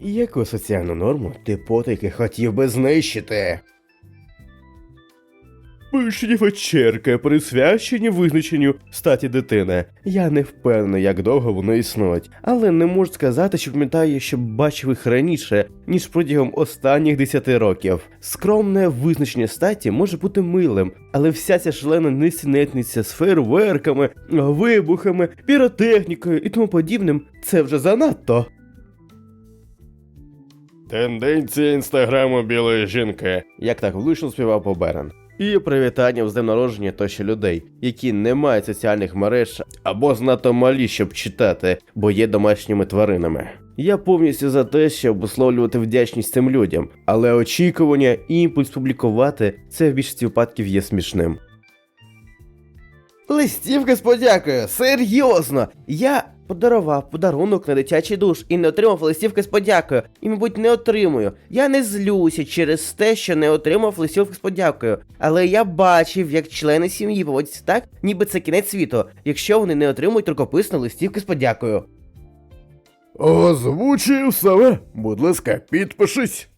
Яку соціальну норму ти потайки хотів би знищити? Пишні вечерки, присвячені визначенню статі дитини. Я не впевнений, як довго вони існують, але не можу сказати, що пам'ятаю, що бачив їх раніше, ніж протягом останніх 10 років. Скромне визначення статі може бути милим, але вся ця шалена несенітниця з фейерверками, вибухами, піротехнікою і тому подібним це вже занадто. Тенденція інстаграму білої жінки. Як так влучно співав Поберен. І привітання з днем народження тощо людей, які не мають соціальних мереж або знато малі, щоб читати, бо є домашніми тваринами. Я повністю за те, щоб висловлювати вдячність цим людям, але очікування і імпульс публікувати це в більшості випадків є смішним. Листівка з подякою, серйозно! Я подарував подарунок на дитячий душ і не отримав листівки з подякою, і, мабуть, не отримую. Я не злюся через те, що не отримав листівки з подякою. Але я бачив, як члени сім'ї поводяться так, ніби це кінець світу, якщо вони не отримують рукописну листівки з подякою. Озвучив себе. Будь ласка, підпишись.